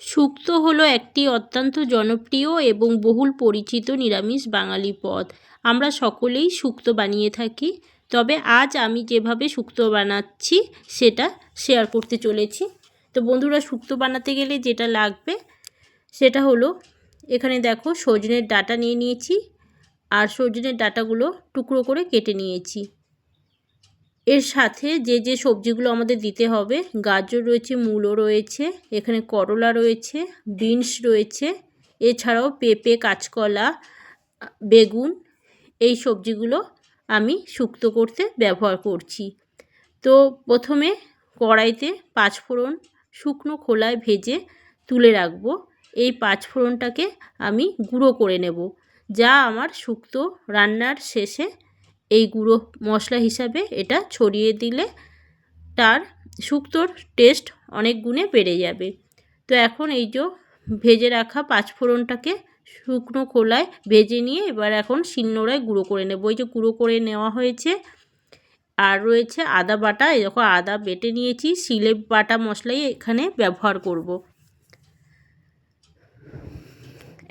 শুক্তো হলো একটি অত্যন্ত জনপ্রিয় এবং বহুল পরিচিত নিরামিষ বাঙালি পদ। আমরা সকলেই শুক্তো বানিয়ে থাকি, তবে আজ আমি যেভাবে শুক্তো বানাচ্ছি সেটা শেয়ার করতে চলেছি। তো বন্ধুরা শুক্তো বানাতে গেলে যেটা লাগবে সেটা হলো, এখানে দেখো সজনের ডাটা নিয়ে নিয়েছি, আর সজনের ডাটাগুলো টুকরো করে কেটে নিয়েছি। এর সাথে যে যে সবজিগুলো আমাদের দিতে হবে, গাজর রয়েছে মূলো রয়েছে, এখানে করলা রয়েছে, বিনস রয়েছে, এছাড়াও পেঁপে, কাঁচকলা, বেগুন, এই সবজিগুলো আমি শুক্তো করতে ব্যবহার করছি। তো প্রথমে কড়াইতে পাঁচফোড়ন শুকনো খোলায় ভেজে তুলে রাখব। এই পাঁচফোড়নটাকে আমি গুঁড়ো করে নেব। যা আমার শুক্তো রান্নার শেষে এই গুঁড়ো মশলা হিসাবে এটা ছড়িয়ে দিলে তার শুক্তোর টেস্ট অনেক গুণে বেড়ে যাবে। তো এখন এই যে ভেজে রাখা পাঁচফোড়নটাকে শুকনো খোলায় ভেজে নিয়ে এবার এখন শিলনোড়ায় গুঁড়ো করে নেব। ওই যে গুঁড়ো করে নেওয়া হয়েছে আর রয়েছে আদা বাটা। এরকম আদা বেটে নিয়েছি, শিলে বাটা মশলাই এখানে ব্যবহার করব।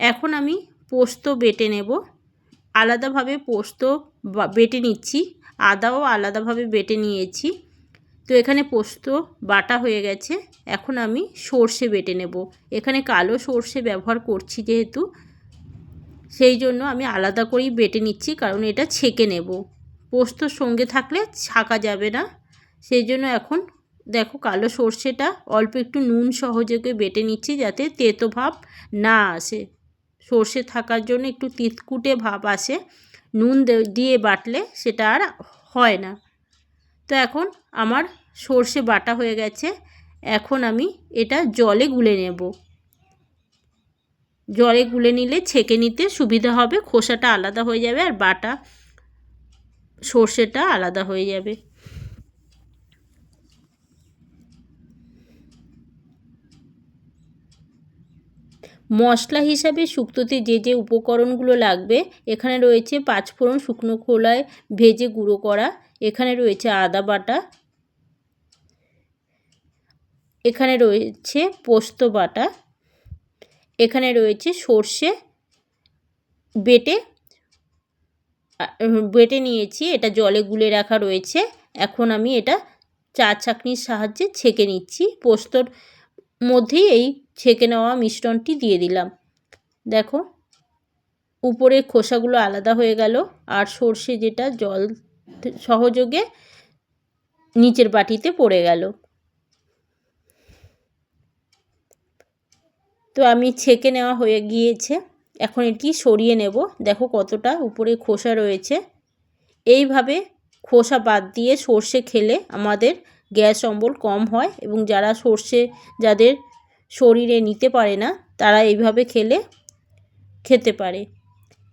এখন আমি পোস্ত বেটে নেব। আলাদাভাবে পোস্ত বেটে নিচ্ছি। আদাও আলাদাভাবে বেটে নিয়েছি। তো এখানে পোস্ত বাটা হয়ে গেছে। এখন আমি সর্ষে বেটে নেব। এখানে কালো সর্ষে ব্যবহার করছি যেহেতু, সেই জন্য আমি আলাদা করেই বেটে নিচ্ছি, কারণ এটা ছেঁকে নেব। পোস্তর সঙ্গে থাকলে ছাকা যাবে না। সেই জন্য এখন দেখো কালো সর্ষেটা অল্প একটু নুন সহযোগে বেটে নিচ্ছি যাতে তেতো ভাব না আসে। সর্ষে থাকার জন্য একটু তিতকুটে ভাব আসে। নুন দিয়ে বাটলে সেটা আর হয় না। তো এখন আমার সর্ষে বাটা হয়ে গেছে। এখন আমি এটা জলে গুলে নেব। জলে গুলে নিলে ছেঁকে নিতে সুবিধা হবে। খোসাটা আলাদা হয়ে যাবে আর বাটা, সর্ষেটা আলাদা হয়ে যাবে। মশলা হিসাবে শুক্তোতে যে যে উপকরণগুলো লাগবে, এখানে রয়েছে পাঁচফোড়ন শুকনো খোলায় ভেজে গুঁড়ো করা, এখানে রয়েছে আদা বাটা, এখানে রয়েছে পোস্ত বাটা, এখানে রয়েছে সর্ষে বেটে বেটে নিয়েছি, এটা জলে গুলে রাখা রয়েছে, এখন আমি এটা চা চাকনির সাহায্যে ছেঁকে নিচ্ছি, পোস্তর মধ্যেই এই ছেঁকে নেওয়া মিশ্রণটি দিয়ে দিলাম। দেখো, উপরে খোসাগুলো আলাদা হয়ে গেল আর সর্ষে যেটা জল সহযোগে নিচের বাটিতে পড়ে গেল। তো আমি ছেঁকে নেওয়া হয়ে গিয়েছে, এখন এটি সরিয়ে নেব। দেখো কতটা উপরে খোসা রয়েছে। এইভাবে খোসা বাদ দিয়ে সর্ষে খেলে আমাদের গ্যাস অম্বল কম হয় এবং যারা সর্ষে যাদের শরীরে নিতে পারে না, তারা এইভাবে খেলে, খেতে পারে।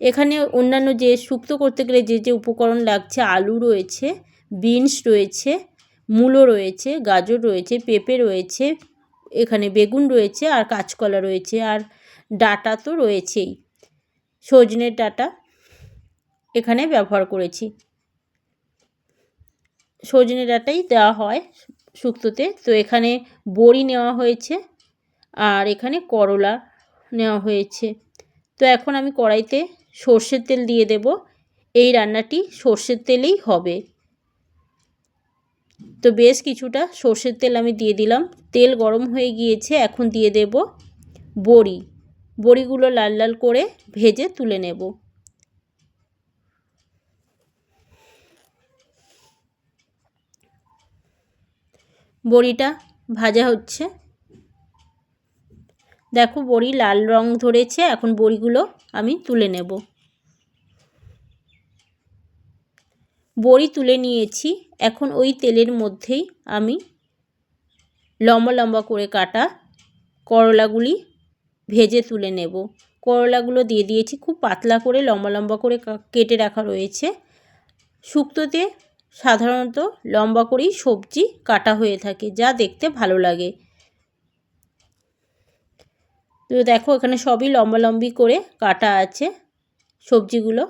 এখানে অন্যান্য যে শুক্তো করতে গেলে যে যে উপকরণ লাগছে, আলু রয়েছে, বিনস রয়েছে, মূলো রয়েছে, গাজর রয়েছে, পেঁপে রয়েছে, এখানে বেগুন রয়েছে আর কাঁচকলা রয়েছে আর ডাটা তো রয়েছেই। সজনের ডাটা এখানে ব্যবহার করেছি। সজনে ডাঁটাই দেওয়া হয় শুক্তোতে। তো এখানে বড়ি নেওয়া হয়েছে আর এখানে করলা নেওয়া হয়েছে। তো এখন আমি কড়াইতে সর্ষের তেল দিয়ে দেব। এই রান্নাটি সর্ষের তেলেই হবে। তো বেশ কিছুটা সর্ষের তেল আমি দিয়ে দিলাম। তেল গরম হয়ে গিয়েছে, এখন দিয়ে দেব বড়ি। বড়িগুলো লাল লাল করে ভেজে তুলে নেব। বড়িটা ভাজা হচ্ছে। দেখো বড়ি লাল রং ধরেছে, এখন বড়িগুলো আমি তুলে নেব। বড়ি তুলে নিয়েছি, এখন ওই তেলের মধ্যেই আমি লম্বা লম্বা করে কাটা করলাগুলি ভেজে তুলে নেব। করলাগুলো দিয়ে দিয়েছি, খুব পাতলা করে লম্বা লম্বা করে কেটে রাখা রয়েছে। শুক্তোতে সাধারণত লম্বা করেই সবজি কাটা হয়ে থাকে, যা দেখতে ভালো লাগে। তো দেখো, এখানে সবই লম্বা লম্বি করে কাটা আছে সবজিগুলো।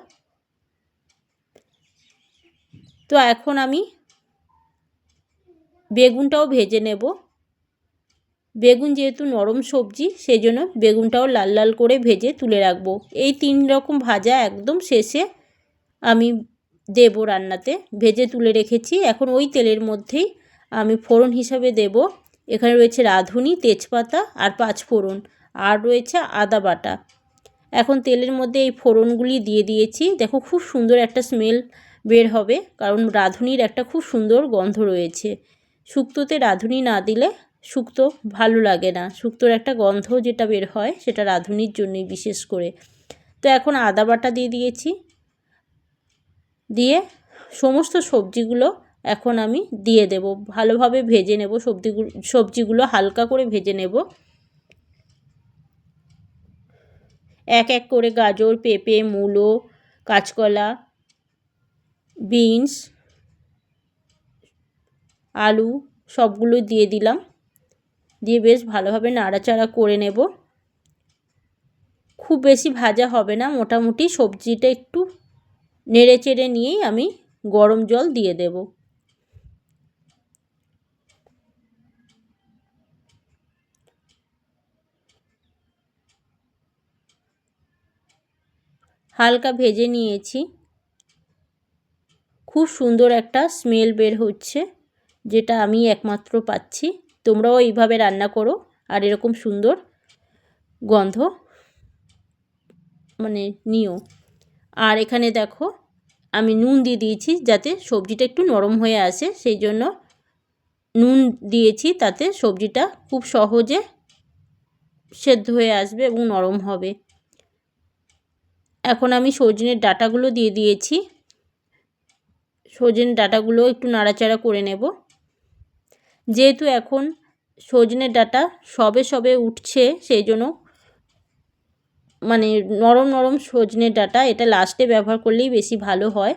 তো এখন আমি বেগুনটাও ভেজে নেব। বেগুন যেহেতু নরম সবজি সেই জন্য বেগুনটাও লাল লাল করে ভেজে তুলে রাখব। এই তিন রকম ভাজা একদম শেষে আমি দেবো রান্নাতে। ভেজে তুলে রেখেছি। এখন ওই তেলের মধ্যেই আমি ফোড়ন হিসাবে দেব। এখানে রয়েছে রাঁধুনি, তেজপাতা আর পাঁচ ফোড়ন। আর রয়েছে আদা বাটা। এখন তেলের মধ্যে এই ফোড়নগুলি দিয়ে দিয়েছি। দেখো খুব সুন্দর একটা স্মেল বের হবে, কারণ রাঁধুনির একটা খুব সুন্দর গন্ধ রয়েছে। শুক্তোতে রাঁধুনি না দিলে শুক্তো ভালো লাগে না। শুক্তোর একটা গন্ধ যেটা বের হয়, সেটা রাঁধুনির জন্যই বিশেষ করে। তো এখন আদা বাটা দিয়ে দিয়েছি। দিয়ে সমস্ত সবজিগুলো এখন আমি দিয়ে দেব। ভালোভাবে ভেজে নেব সবজিগুলো সবজিগুলো হালকা করে ভেজে নেব। এক এক করে গাজর, পেঁপে, মূলো, কাঁচকলা, বিনস, আলু সবগুলো দিয়ে দিলাম। দিয়ে বেশ ভালোভাবে নাড়াচাড়া করে নেব। খুব বেশি ভাজা হবে না। মোটামুটি সবজিটা একটু নেড়ে চেড়ে নিয়েই আমি গরম জল দিয়ে দেব। হালকা ভেজে নিয়েছি। খুব সুন্দর একটা স্মেল বের হচ্ছে, যেটা আমি একমাত্র পাচ্ছি। তোমরাও এইভাবে রান্না করো, আর এরকম সুন্দর গন্ধ মানে নিও। আর এখানে দেখো, আমি নুন দিয়ে দিয়েছি যাতে সবজিটা একটু নরম হয়ে আসে। সেই জন্য নুন দিয়েছি তাতে সবজিটা খুব সহজে সেদ্ধ হয়ে আসবে এবং নরম হবে। এখন আমি সজনের ডাটাগুলো দিয়ে দিয়েছি। সজনের ডাটাগুলো একটু নাড়াচাড়া করে নেব। যেহেতু এখন সজনের ডাটা সবে সবে উঠছে, সেই জন্য মানে নরম নরম সজনে ডাটা, এটা লাস্টে ব্যবহার করলেই বেশি ভালো হয়।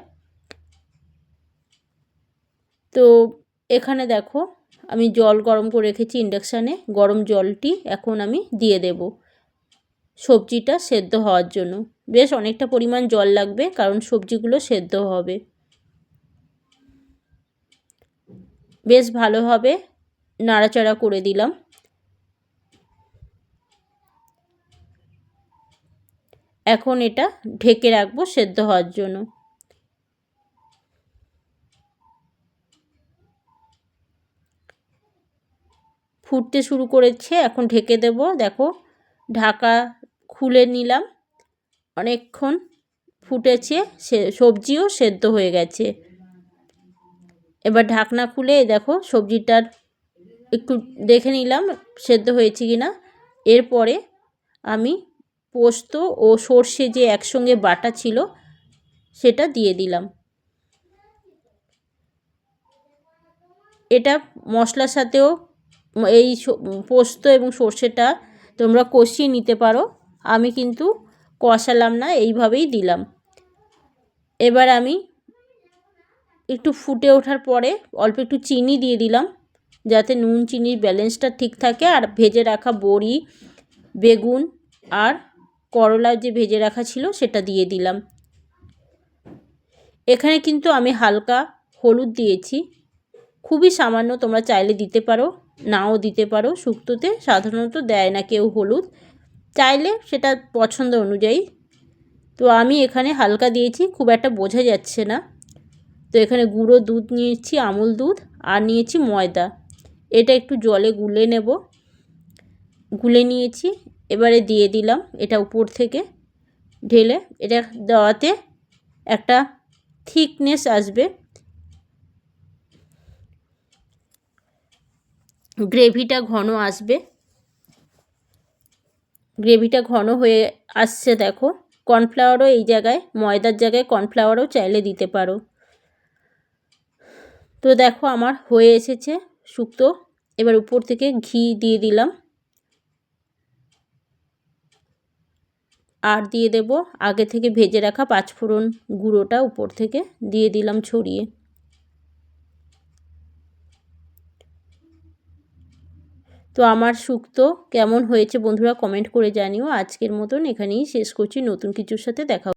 তো এখানে দেখো, আমি জল গরম করে রেখেছি ইন্ডাকশানে গরম জলটি এখন আমি দিয়ে দেব সবজিটা সেদ্ধ হওয়ার জন্য। বেশ অনেকটা পরিমাণ জল লাগবে, কারণ সবজিগুলো সেদ্ধ হবে। বেশ ভালোভাবে নাড়াচাড়া করে দিলাম। এখন এটা ঢেকে রাখব সেদ্ধ হওয়ার জন্য। ফুটতে শুরু করেছে, এখন ঢেকে দেব। দেখো, ঢাকা খুলে নিলাম। অনেকক্ষণ ফুটেছে, সে সবজিও সেদ্ধ হয়ে গেছে। এবার ঢাকনা খুলে দেখো, সবজিটার একটু দেখে নিলাম সেদ্ধ হয়েছে কি না এরপরে আমি পোস্ত ও সর্ষে যে একসঙ্গে বাটা ছিল, সেটা দিয়ে দিলাম। এটা মশলার সাথেও এই পোস্ত এবং সর্ষেটা তোমরা কষিয়ে নিতে পারো। আমি কিন্তু কষালাম না, এইভাবেই দিলাম। এবার আমি একটু ফুটে ওঠার পরে অল্প একটু চিনি দিয়ে দিলাম, যাতে নুন, চিনির ব্যালেন্সটা ঠিক থাকে। আর ভেজে রাখা বড়ি, বেগুন আর করলা যে ভেজে রাখা ছিল সেটা দিয়ে দিলাম। এখানে কিন্তু আমি হালকা হলুদ দিয়েছি। খুবই সামান্য তোমরা চাইলে দিতে পারো, নাও দিতে পারো। শুক্তোতে সাধারণত দেয় না কেউ হলুদ। চাইলে সেটা পছন্দ অনুযায়ী। তো আমি এখানে হালকা দিয়েছি, খুব একটা বোঝা যাচ্ছে না। তো এখানে গুঁড়ো দুধ নিয়েছি, আমুল দুধ, আর নিয়েছি ময়দা। এটা একটু জলে গুলে নেব। গুলে নিয়েছি এবারে দিয়ে দিলাম এটা উপর থেকে ঢেলে। এটা দেওয়াতে একটা থিকনেস আসবে। গ্রেভিটা ঘন আসবে। গ্রেভিটা ঘন হয়ে আসছে দেখো। কর্নফ্লাওয়ারও এই জায়গায়, ময়দার জায়গায় কর্নফ্লাওয়ারও চাইলে দিতে পারো। তো দেখো আমার হয়ে এসেছে শুক্তো। এবার উপর থেকে ঘি দিয়ে দিলাম। আর দিয়ে দেব আগে থেকে ভেজে রাখা পাঁচফোড়ন গুঁড়োটা উপর থেকে দিয়ে দিলাম ছড়িয়ে। তো আমার সুক্ত কেমন হয়েছে বন্ধুরা কমেন্ট করে জানিও। আজকের মতন এখানেই শেষ করছি। নতুন কিছুর সাথে দেখা